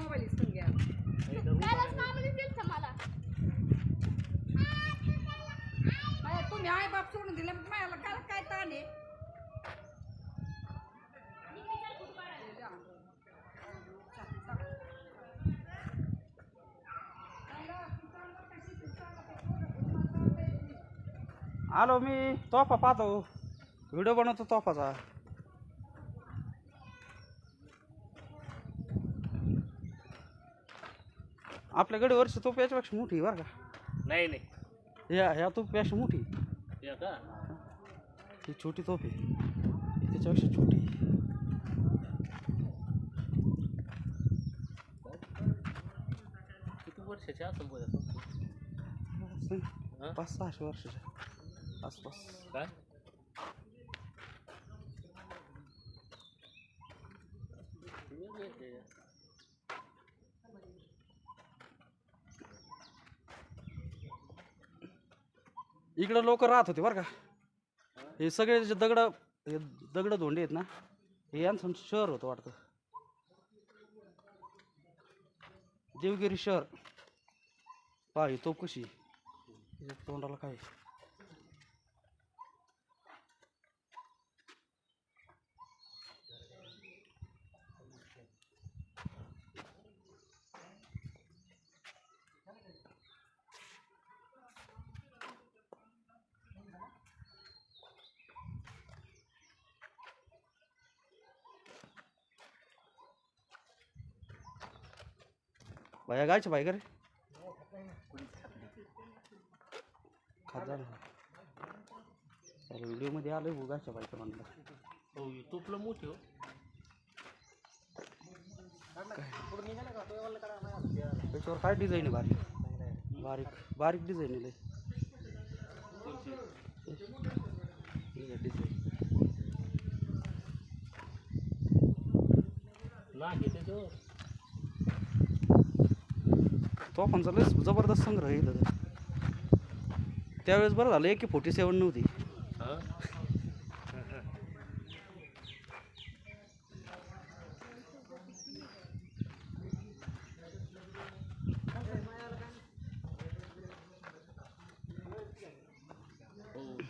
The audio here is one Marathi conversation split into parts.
मोबाईल हिसकून घ्या. कालच मामाने दिलतं मला. अरे तुम्ही आई बाप सोडून दिलं मग मला काय काय ताण आहे? आलो मी तोफा पाहतो. व्हिडिओ बनवतो तोफाचा. आपल्याकडे वर्ष तोफ याच्यापेक्षा मोठी आहे बरं का. नाही नाही. या ह्या तोफपेक्षा मोठी या का? ही छोटी तोफ आहे. ही त्याच्यापेक्षा छोटी आहे. किती वर्षाची असं बरं असं? ना, पाच सहाशे वर्षाच्या आसपास काय? वेगळे ते. इकडं लोक राहत होते बरं का. हे सगळे जे दगड हे दगड धोंडे आहेत ना हे यांचं शहर होतं वाटतं. देवगिरी शहर. पाहि तो कशी तोंडाला काय भैया गायचं भाई का रे ना व्हिडिओमध्ये आलं भाऊ गायच्या बाईचं म्हणलं तुपलं मोठी हो त्याच्यावर काय डिझाईन आहे बारीक। बारीक बारीक डिझाईन आहे डिझाईन नाही त्याच्यावर तो पण लय जबरदस्त संग्रह तर. त्यावेळेस बरं झालं एक फोर्टी सेवन नव्हती.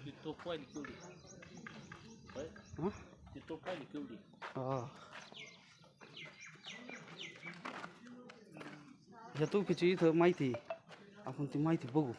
ती पाहिली केवढी? ती पाहिली केवढी? हा. ह्या तोफीची इथं माहिती आहे. आपण ती माहिती बघू